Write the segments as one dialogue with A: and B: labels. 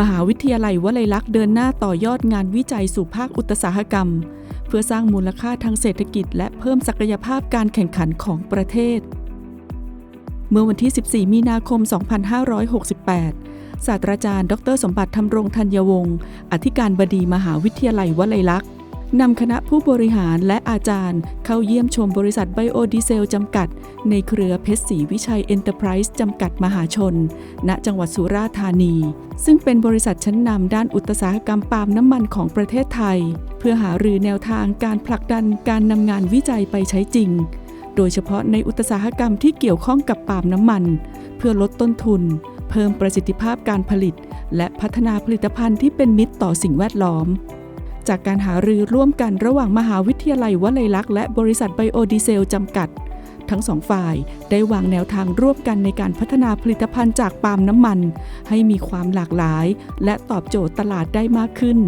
A: มหาวิทยาลัยวลัยลักษณ์เดินหน้าต่อยอดงานวิจัยสู่ภาคอุตสาหกรรม เพื่อสร้างมูลค่าทางเศรษฐกิจ และเพิ่มศักยภาพการแข่งขันของประเทศ เมื่อวันที่ 14 มีนาคม 2568 ศาสตราจารย์ ดร สมบัติธรรมรงธัญวงศ์ อธิการบดีมหาวิทยาลัยวลัยลักษณ์ นำคณะผู้บริหารและอาจารย์ เข้าเยี่ยมชมบริษัทไบโอดีเซลจำกัด ในเครือเพชรศรีวิชัยเอ็นเตอร์ไพรส์จำกัดมหาชน ณ จังหวัดสุราษฎร์ธานี ซึ่งเป็นบริษัทชั้นนำด้านอุตสาหกรรมปาล์มน้ำมันของประเทศไทย เพื่อหารือแนวทางการผลักดันการนำงานวิจัยไปใช้จริง โดยเฉพาะในอุตสาหกรรมที่เกี่ยวข้องกับปาล์มน้ำมัน เพื่อลดต้นทุน เพิ่มประสิทธิภาพการผลิต และพัฒนาผลิตภัณฑ์ที่เป็นมิตรต่อสิ่งแวดล้อม จากการหารือร่วมกันระหว่างมหาวิทยาลัยวลัยลักษณ์และบริษัทไบโอดีเซลจำกัด ทั้งสองฝ่ายได้วางแนวทางร่วมกันในการพัฒนาผลิตภัณฑ์จากปาล์มน้ำมัน ให้มีความหลากหลาย และตอบโจทย์ตลาดได้มากขึ้น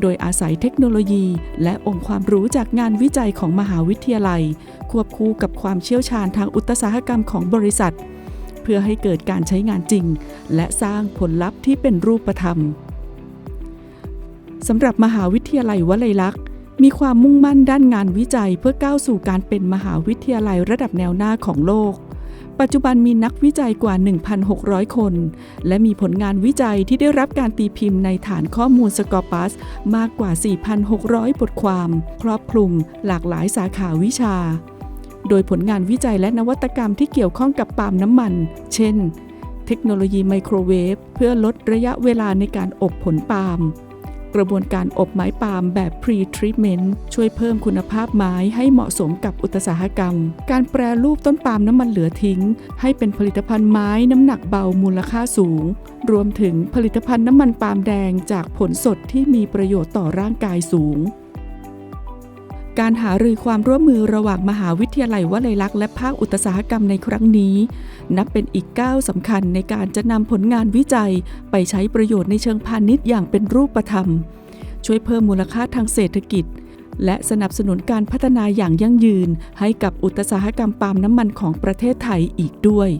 A: โดยอาศัยเทคโนโลยี และองค์ความรู้จากงานวิจัยของมหาวิทยาลัย ควบคู่กับความเชี่ยวชาญทางอุตสาหกรรมของบริษัท เพื่อให้เกิดการใช้งานจริง และสร้างผลลัพธ์ที่เป็นรูปธรรม สำหรับมหาวิทยาลัยวลัยลักษณ์มีความมุ่งมั่นด้านงานวิจัยเพื่อก้าวสู่การเป็นมหาวิทยาลัยระดับแนวหน้าของโลก ปัจจุบันมีนักวิจัยกว่า 1,600 คน และมีผลงานวิจัยที่ได้รับการตีพิมพ์ในฐานข้อมูลสกอปัส มากกว่า 4,600 บทความ ครอบคลุมหลากหลายสาขาวิชา โดยผลงานวิจัยและนวัตกรรมที่เกี่ยวข้องกับปาล์มน้ำมัน เช่น เทคโนโลยีไมโครเวฟเพื่อลดระยะเวลาในการอบผลปาล์ม กระบวนการอบไม้ปาล์มแบบ pre-treatment ช่วยเพิ่มคุณภาพไม้ให้เหมาะสมกับอุตสาหกรรม การแปรรูปต้นปาล์มน้ำมันเหลือทิ้ง ให้เป็นผลิตภัณฑ์ไม้น้ำหนักเบามูลค่าสูง รวมถึงผลิตภัณฑ์น้ำมันปาล์มแดงจากผลสดที่มีประโยชน์ต่อร่างกายสูง การหารือความร่วมมือระหว่างมหาวิทยาลัยวลัยลักษณ์และภาคอุตสาหกรรมในครั้งนี้ นับเป็นอีกก้าวสำคัญในการจะนำผลงานวิจัย ไปใช้ประโยชน์ในเชิงพาณิชย์อย่างเป็นรูปธรรม ช่วยเพิ่มมูลค่าทางเศรษฐกิจ และสนับสนุนการพัฒนาอย่างยั่งยืน ให้กับอุตสาหกรรมปาล์มน้ำมันของประเทศไทยอีกด้วย